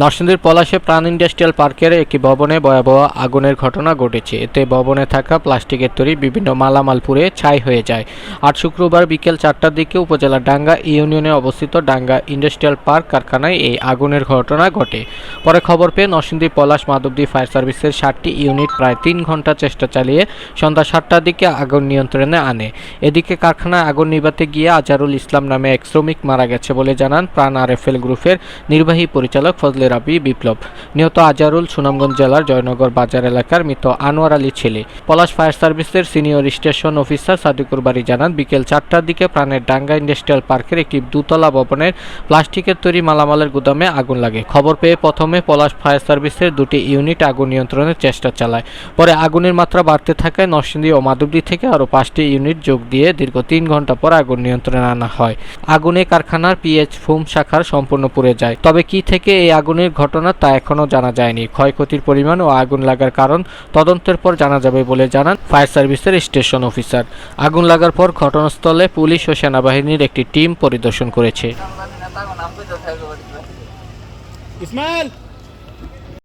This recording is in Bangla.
নরসিংদীর পলাশে প্রাণ ইন্ডাস্ট্রিয়াল পার্কের একটি ভবনে ভয়াবহ আগুনের ঘটনা ঘটেছে। এতে ভবনে থাকা প্লাস্টিকের তৈরি বিভিন্ন মালামাল পুড়ে ছাই হয়ে যায়। আর শুক্রবার বিকেল চারটার দিকে উপজেলা ডাঙ্গা ইউনিয়নে অবস্থিত ডাঙ্গা ইন্ডাস্ট্রিয়াল পার্ক কারখানায় এই আগুনের ঘটনা ঘটে। পরে খবর পেয়ে নরসিংদী পলাশ মাধবদী ফায়ার সার্ভিসের ষাটটি ইউনিট প্রায় তিন ঘণ্টা চেষ্টা চালিয়ে সন্ধ্যা সাতটার দিকে আগুন নিয়ন্ত্রণে আনে। এদিকে কারখানায় আগুন নিভাতে গিয়ে আজারুল ইসলাম নামে এক শ্রমিক মারা গেছে বলে জানান প্রাণ আর আরএফএল গ্রুপের নির্বাহী পরিচালক ফজলে রাবি বিপ্লব। নিহত আজারুল সুনামগঞ্জ জেলার জয়নগর বাজার এলাকার মৃত আনোয়ার আলী ছেলে। পলাশ ফায়ার সার্ভিসের সিনিয়র স্টেশন অফিসার সাদিকুর বাড়ি জানান, বিকেল চারটার দিকে প্রাণের ডাঙ্গা ইন্ডাস্ট্রিয়াল পার্কের একটি দুতলা ভবনের প্লাস্টিকের তৈরি মালামালের গুদামে আগুন লাগে। খবর পেয়ে প্রথমে পলাশ ফায়ার সার্ভিসের দুটি ইউনিট আগুন নিয়ন্ত্রণের চেষ্টা চালায়। পরে আগুনের মাত্রা বাড়তে থাকায় নরসিংদী ও মাধবদী থেকে আরও পাঁচটি ইউনিট যোগ দিয়ে দীর্ঘ তিন ঘণ্টা পর আগুন নিয়ন্ত্রণে আনা হয়। আগুনে কারখানার পিএইচ ফোম শাখার সম্পূর্ণ পুড়ে যায়। তবে কি থেকে এই আগুনের ঘটনা তা এখনও জানা যায়নি। ক্ষয়ক্ষতির পরিমাণ ও আগুন লাগার কারণ তদন্তের পর জানা যাবে বলে জানান ফায়ার সার্ভিসের স্টেশন অফিসার। আগুন লাগার পর ঘটনাস্থলে পুলিশ ও সেনাবাহিনীর একটি টিম পরিদর্শন করেছে। ইসমাইল!